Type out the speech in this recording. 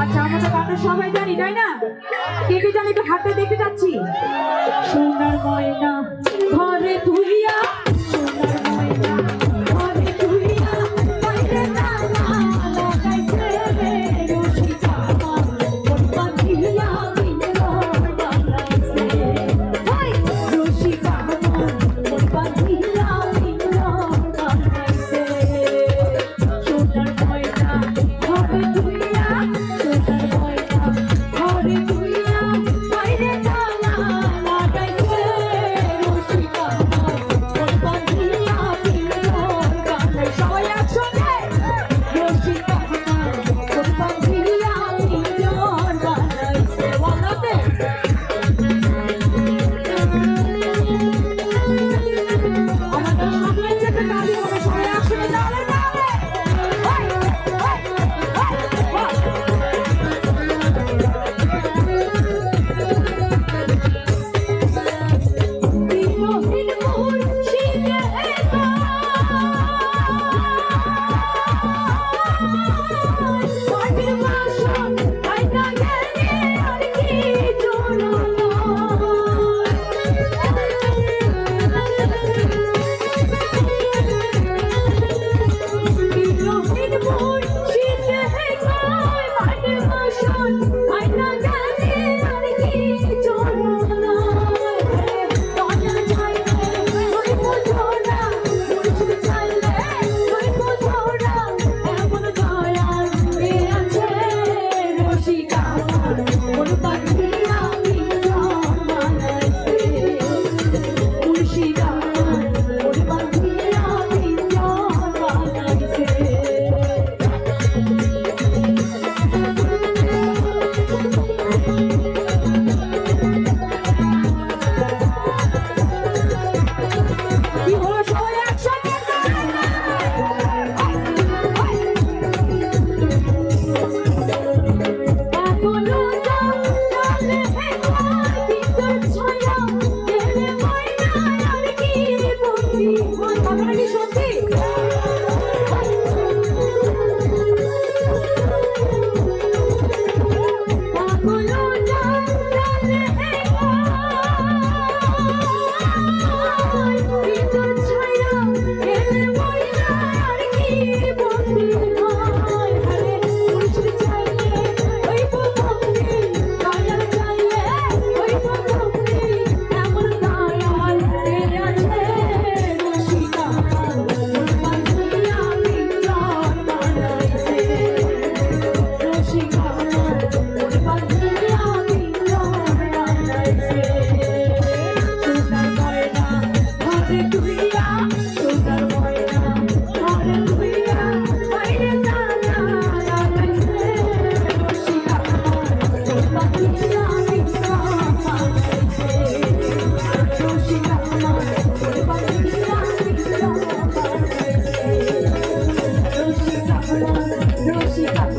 আচ্ছা, সবাই জানি, তাই না? কে কে জানি তো হাতে দেখতে যাচ্ছি। সোনার ময়না ঘরে তুলিয়া Revolution! 这个是一百